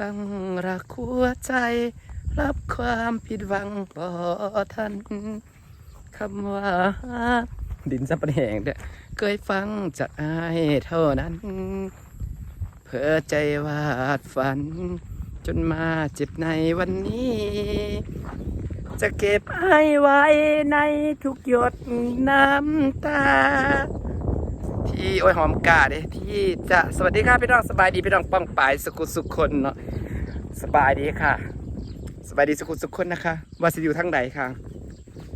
ตั้งรักหัวใจ รับความผิดหวังบ่ทันคำว่า ดินสับปะแหงเด้อเคยฟังจากอายเท่านั้น เพื่อใจวาดฝัน จนมาเจ็บในวันนี้ จะเก็บให้ไว้ในทุกหยดน้ำตา ที่โอ้ยหอมกาเด้ที่จะสวัสดีค่ะพี่น้องสบายดีพี่น้องป้องปายสุขุสุขคนเนาะสบายดีค่ะ สบายดีสุขุสุขคนนะคะว่าจะอยู่ทั้งใดค่ะ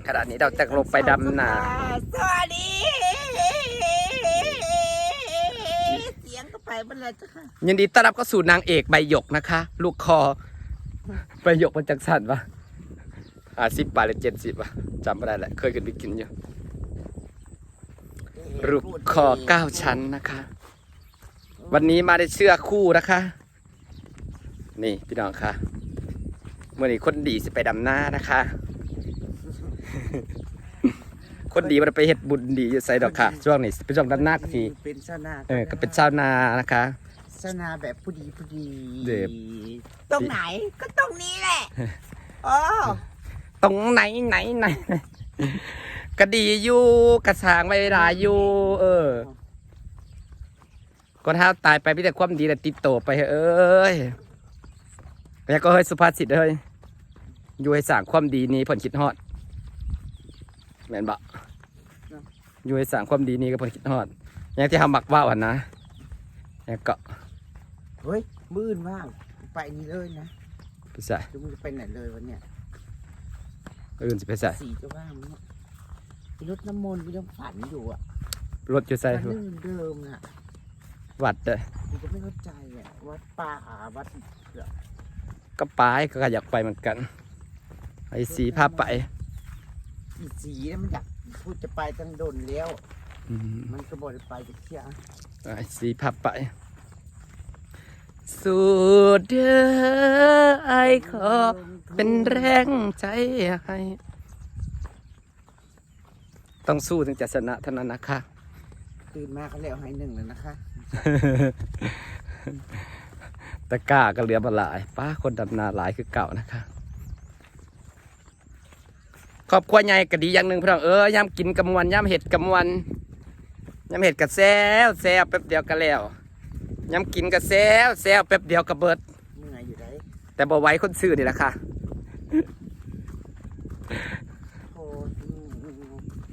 ขณะนี้เราจะลงไปดำนาสวัสดี เสียงก็ไปบนเลยจ้ะค่ะยินดีต้อนรับเข้าสู่นางเอกใบหยกนะคะ ลูกคอใบหยกมันจังสันปะอ่าสิบบาทหรือเจ็ดสิบะจำไม่ได้แหละเคยขึ้นไปกินอยู่ รูปคอเก้าชั้นนะคะ วันนี้มาได้เสื้อคู่นะคะ นี่พี่น้องค่ะเมื่อนี้คนดีสิไปดำหน้านะคะ คนดีมันไปเฮ็ดบุญดีอยู่ใส่ดอกค่ะ ช่วงนี้เป็นช่วงดำหน้าก็ทีเป็นชาวนาเออก็เป็นชาวนานะคะชาวนาแบบผู้ดีผู้ดีเด็บตรงไหนก็ตรงนี้แหละอ๋อตรงไหนไหนไหน ก็ดีอยู่กระสางไว้เวลาอยู่ เออ ก็ถ้าตายไปพี่แต่ความดีแต่ติดโตไปเถอะเอ้ยแล้วก็เฮ้ยสุภาษิตเฮ้ยอยู่ให้สร้างความดีนี้ผลคิดฮอดแม่นบะอยู่ให้สร้างความดีนี้ก็ผลคิดฮอดอย่างที่ทำบักว่าวหันนะแล้วก็เฮ้ยมืดว่างไปนี่เลยนะไปใส่จะมึงจะไปไหนเลยวันเนี้ยอื่นสิไปใส่สีจะว่างมั้ยเนี่ยมี รถน้ำมนต์มีน้ำฝันอยู่อะรถอยู่ใส่มันเดิมเดิมๆน่ะวัดเด้อกูก็ไม่เข้าใจอะวัดป่าวัดก็ไปก็อยากไปเหมือนกันไอ้สีพาไปอีสีเนี่ยมันอยากพูดจะไปตั้งโดนแล้วอืมมันก็บอกจะไปจะเที่ยวไอ้สีพับไปสูดเด้อไอขอเป็นแรงใจให้ ต้องสู้ถึงจะชนะเท่านั้นนะคะ ตื่นมาเขาแล้วให้หนึ่งแล้วนะคะตะกร้าก็เหลือมาหลายป้าคนดำนาหลายคือเก่านะคะครอบครัวใหญ่ก็ดีอย่างหนึ่งพี่น้องเออย่ำกินกำวันย่ำเห็ดกำวันย่ำเห็ดกะแซวแซวแป๊บเดียวก็แล้วย่ำกินกะแซวแซวแป๊บเดียวก็เบิดเมื่อยอยู่ได้แต่บ่ไหว้คนซื้อนี่แหละค่ะ โอ้โ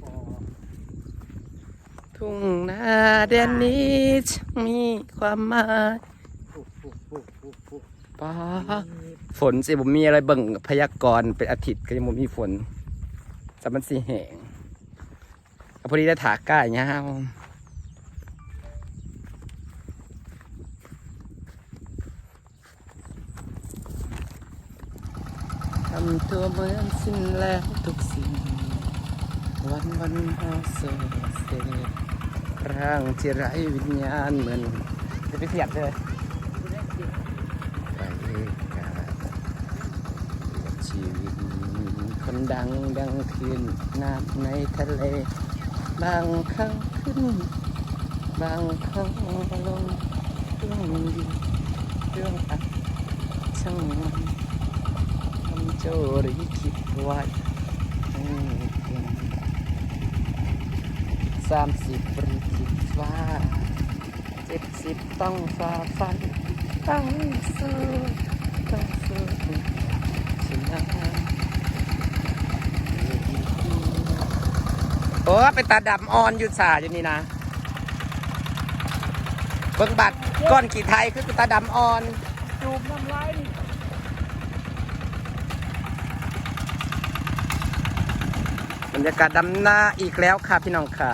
ห ทุ่งนาแดนนี้มีความหมายป้าฝนสิผมมีอะไรเบิ่งพยากรณ์เป็นอาทิตย์ก็ยังบ่มีฝนจะมันสีแหงพอดีได้ถาก้ายาวทำตัวเหมือนสิ้นแล้วทุกสิ่ง วันวันเฮาเสียเสีย ร่างที่ไร้วิญญาณเหมือนจะไปเสียบเลยไปกาชีวิตคนดังดังขึ้นน้ำในทะเล บางครั้งขึ้น บางครั้งลงเรื่องดีเรื่องอัดช่างมันทำโจหรือคิดไว้ให้เป็น สามสิบปริคิดว่าเจ็ดสิบต้องฝ่าฟัน ต้องสู้ต้องสู้ชนะโอ้เป็นตาดำอ่อนอยู่สาอยู่นี่นะเบิ่งบัตรก้อนกี่ไทยคือตาดำอ่อน จูบน้ำลาย บรรยากาศดำหน้าอีกแล้วค่ะพี่น้องขา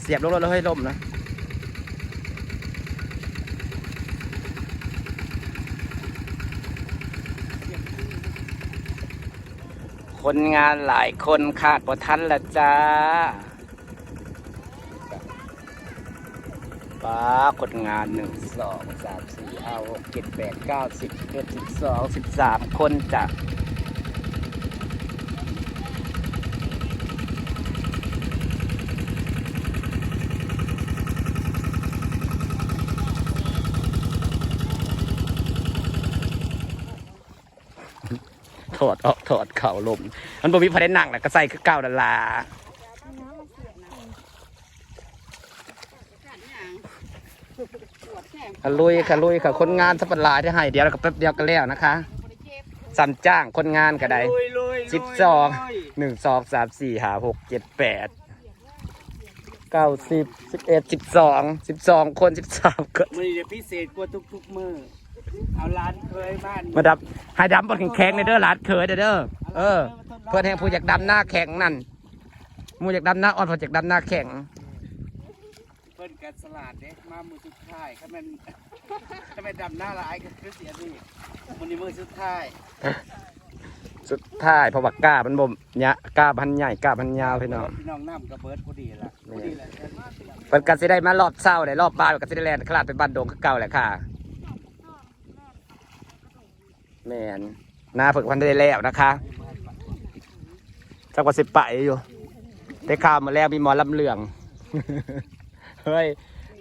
เสียบลงรถแล้วให้ล่มนะคนงานหลายคนขาดบ่ทันละจ้าป้าคนงานหนึ่งสองสามสี่ห้าหกเจ็ดแปดเก้าสิบเอ็ดสิบสองสิบสามคนจ้ะ ถอดออกถอดเข่าลม มันบ่มีพอได้หนังแหละก็ใส่คือเก่าดันลาขลุยขลุยค่ะคนงานสัปดาห์ที่ให้เดียวแล้วก็แป๊บเดียวก็แล้วนะคะสั่นจ้างคนงานก็ได้ลุยลุยสิบสองหนึ่งสองสามสี่ห้าหกเจ็ดแปดเก้าสิบสิบเอ็ดสิบสองสิบสองคนสิบสามคนมือเดี๋ยวพิเศษกว่าทุกๆมือ เอาร้านเคยบ้านมาดับให้ดำบนแข็งๆในเด้อหลานเคยเด้อเด้อเออ เพื่อนแห่งผู้อยากดำหน้าแข็งนั่นหมูอยากดำหน้าอ่อนผู้อยากดำหน้าแข็ง เพิ่นกันสลัดเด้มามือสุดท้ายถ้ามันถ้ามันดำหน้าร้ายก็คือเสียดีมันนี้มือสุดท้ายสุดท้ายเพราะว่ากล้ามันบ่มยะกล้าพันใหญ่กล้าพันยาวพี่น้องพี่น้องน้ำกับเบิร์ดพอดีละพอดีละเปิดกันสิได้มารอบเศร้าได้รอบบ่ายก็สิได้แลนคลาดไปบ้านดงคือเก่าแหละค่ะ แมนหน้าฝึกพันได้แล้วนะคะจักว่าสิไปอยู่ ได้ข่าวมาแล้วมีหมอลำเหลือง เฮ้ย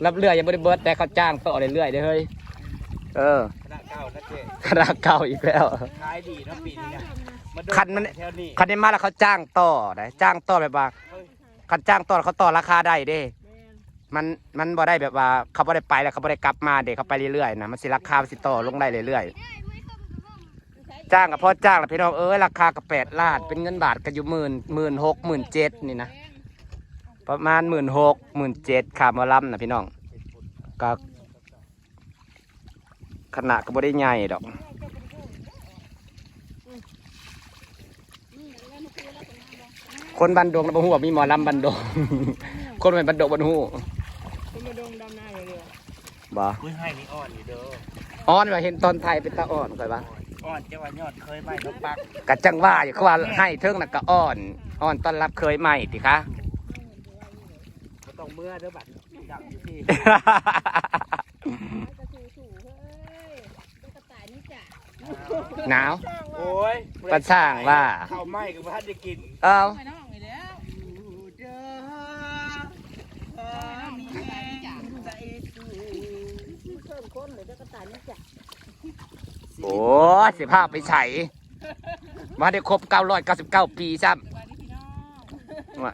ลำเรือยังไม่ได้เบิร์ดแต่เขาจ้างต่อเรื่อยๆเด้อเฮ้ย เออคณะเก่านะเจ๊คณะเก่าอีกแล้ว ขายดีนะปีนี้นะาดูคันมัน แถวนี้คันนี้มาแล้วเขาจ้างต่อได้จ้างต่อแบบว่าคันจ้างต่อแล้วเขาต่อราคาได้เด้ มันมันบ่ได้แบบว่าเขาบ่ได้ไปแล้วเขาบ่ได้กลับมาเด็กเขาไปเรื่อยๆนะมันสิราคามันสิต่อลงได้เรื่อยๆ จ้างกับพ่อจ้างแล้วพี่น้องเอ้ยราคากับแปดล้านเป็นเงินบาทก็อยู่หมื่นหมื่นหกหมื่นเจ็ดนี่นะประมาณหมื่นหกหมื่นเจ็ดขาหมอลำนะพี่น้องก็ขนาดก็บ่ได้ใหญ่ดอกคนบันดงนะบ่ฮู้ว่ามีหมอลำบันดง คนเป็นบันดงบ่ฮู้คุณมาดงดำหน้าอย่างเดียวบ่อุ้ยให้นี่อ่อนอยู่เด้ออ้อนว่าเห็นตอนไทยเป็นตาอ่อนค่อยว่า อ่อนจะว่ายอดเคยไหมน้องปักกะจังว่าอยู่คือว่าให้เทิงน่ะก็อ้อนอ้อนต้อนรับเคยใหม่ติคะก็ต้องเมื่อเด้อบัดดับอยู่ที่กระสูสูเฮ้ยกระต่ายนี่จ้ะหนาว โอ้ยประช่างว่าข้าวไหม้กับพัดจะกินเอ้า โอ้ยสิภาพไปใช้มาได้ครบ 999 ปีซ้สวัสดีพี่น้องำว่า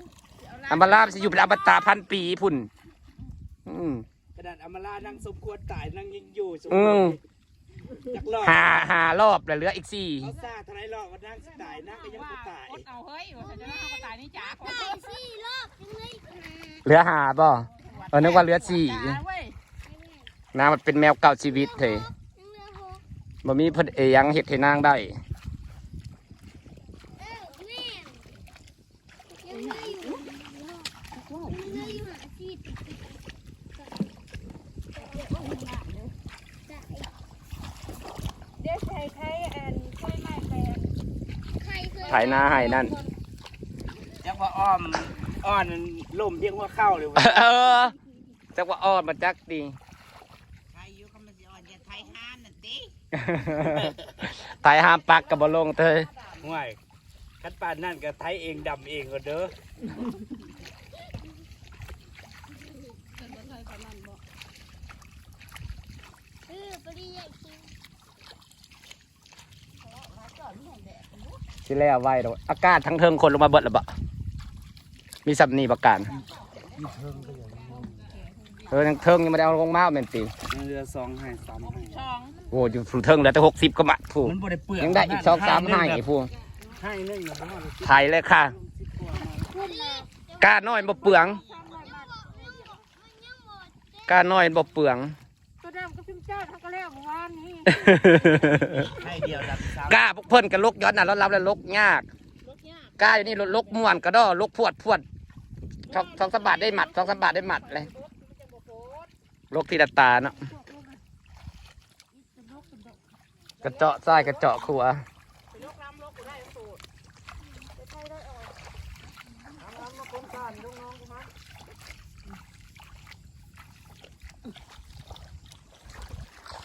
อัมบาลามสิอยู่เป็นอมตะพันปีพุ่น อืมกระดาษอมรานั่งสมควรตายนั่งยิงอยู่สมอืควมรจักรอบหาหารอบแล้วเหลืออีกสี่เขาซ่าทนายรอบก็นั่งสตายนั่งก็ยังว่าไม่ตายอดเอาเฮ้ยว่าจะน้องกระต่ายนี่จ้ะเหลือหาบ่เออนึกว่าเหลือสี่จ้าเว้ยน้ามันเป็นแมวเก่าชีวิตเถอะ บ่มีเพิ่นเอยังเฮ็ดให้นางได้เดี๋ยวใช้ใช้แอนช่วยไม้แปลงไถนาให้นั่นจักว่าอ้อมอ้อนล่มเพียงว่าเข้าเลยวะเออจักว่าอ้อนมาจักดี ไถห้ามปักกับบ่ลงเถอะห่วยคัดปานนั่นก็ไทยเองดำเองก็เด้อสิแล้วไว้ดอกอากาศทั้งเทิงคนลงมาเบิดแล้วบ่มีสับนี่ประกันเอ อทั้งเทิงยังไม่ได้เอาลงมาแม่นติเรือสองให้สามให้ช่องโอ้อยู่สู่เทิงเหลือแต่60ก็มาถูกมันบ่ได้เปลือกยังได้อีกสองสามให้ไอ้พวกให้หนึงนะบ่ว่าไถเลยค่ะกล้าน้อยบ่เปลืองกล้าน้อยบ่เปลืองตัวดำก็พิมพ์เจ้าทั้งก็แล้วเมื่อวานนี้ให้เดียวดำซ้กล้าพวกเพิ่นกันลกย้อนน่ะแล้วรับแล้วลกยากรถยากกล้าอยู่นี่ลกม่วนกระดอลกพวดพวดสองสองสามบาทได้หมัดสองสามบาทได้หมัดเลย ลกทีละตาเนาะกระเจาะซ้ายกระเจาะขัว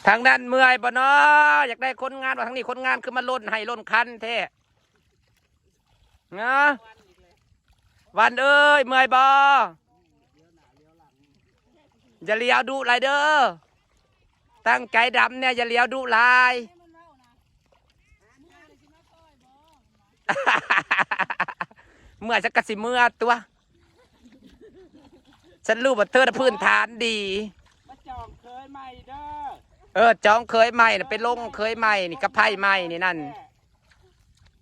ทางด้านเมื่อยบ่เนาะอยากได้คนงานว่าทางนี้คนงานคือมาล่นให้ล่นคันแท้นะวันเอ้ยเมื่อยบ่ อย่าเลี้ยวดุไรเด้อ ตั้งใจดำเนี่ยอย่าเลี้ยวดุลายเมื่อฉันกสิเมื่อตัว ฉันรู้ว่าเธอพื้นฐานดี มาจองเคยใหม่เด้อ เออจองเคยใหม่น่ะไปลงเคยใหม่นี่กับไพ่ใหม่นี่นั่น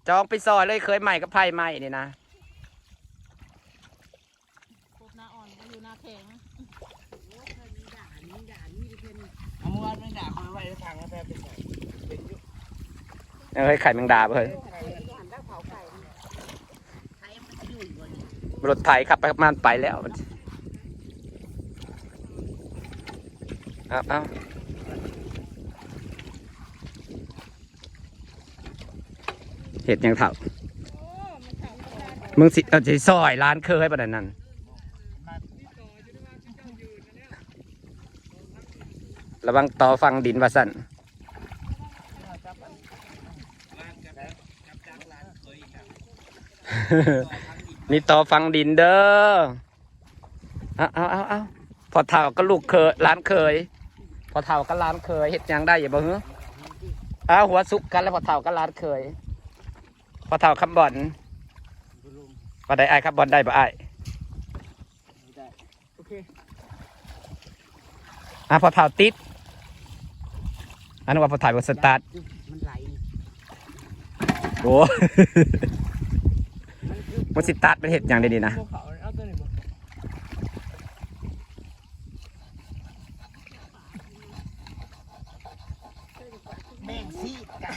จองไปซอยเลยเคยใหม่กับไพ่ใหม่นี่นะ พวกหน้าอ่อนก็อยู่หน้าแข็ง เอาเมื่อ วานไม่ด่าคนไว้ทางแล้วแพ้ไปใส่เป็นยุเอ้ไข่แมงดาเฮ้ยไทยมันอยู่บนนี้รถไถขับไปมันไปแล้วมันเอาเอาเห็ดยังเถ่ามึงสิเอาสิซอยร้านเคยประเด็นั่น ระวังต่อฟังดินว่าสั่นนี่ต่อฟังดินเด้อเอาเอาเอาเอาพอเท่าก็ลูกเคยร้านเคย พอเท่าก็ร้านเคยเฮ็ดหยังได้อย่าบ่หือเอาหัวสุกกันแล้วพอเท่าก็ร้านเคย พอเท่าคำบอลพอได้ไอ้ายคำบอลได้บ่ไอ้ายได้โอเคอะพอเท่าติด อันนั้นว่าพอถ่ายบนสตาร์ทมันไหลโอ้มันสิตาร์ทเป็นเห็ดหยังได้ดีนะเขาเอาตัวนี้บ่แบ่งซีดกัน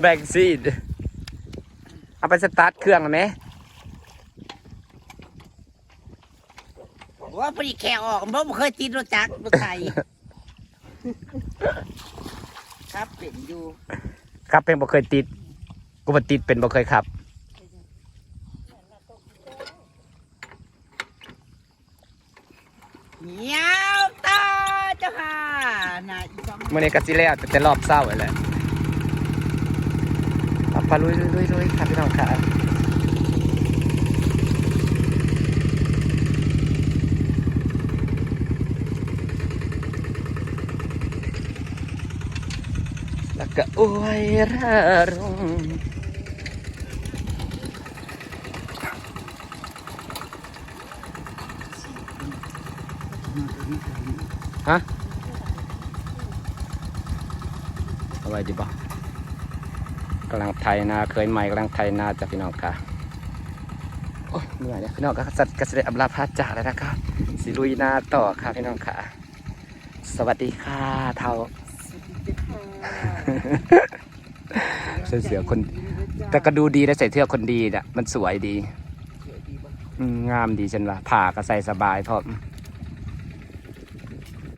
แบ่งซีด เอาไปสตาร์ทเครื่องไหม ว่าปรีแขกออกเพราะผมเคยติดรถจักรรถไทยครับเป็นอยู่ครับเป็นบ่เคยติดกูบ่ติดเป็นบ่เคยขับ เหนียวตาเจ้าค่ะน่ะอีกสองเมื่อนี้ก็สิแล้วแต่แต่รอบเศร้าไว้แหละเอาไปลุยลุยลุยลุยครับพี่น้องค่ะแก็อวยระรงฮะเอาไว้ดีบ่กำลังไทยนาเคยใหม่กำลังไทยนาจ้ะพี่น้องค่ะโอ้ยเหนื่อยเนี่ยพี่น้องก็สัตว์กระเสด็จอับลาพาจาแล้วนะครับสิลุยนาต่อค่ะพี่น้องค่ะ สวัสดีค่ะเท่า ใส่เสื้อคน แต่ก็ดูดีนะใส่เสื้อคนดีน่ะ มันสวยดี งามดีฉันว่าผ่าก็ใส่สบายพราะเ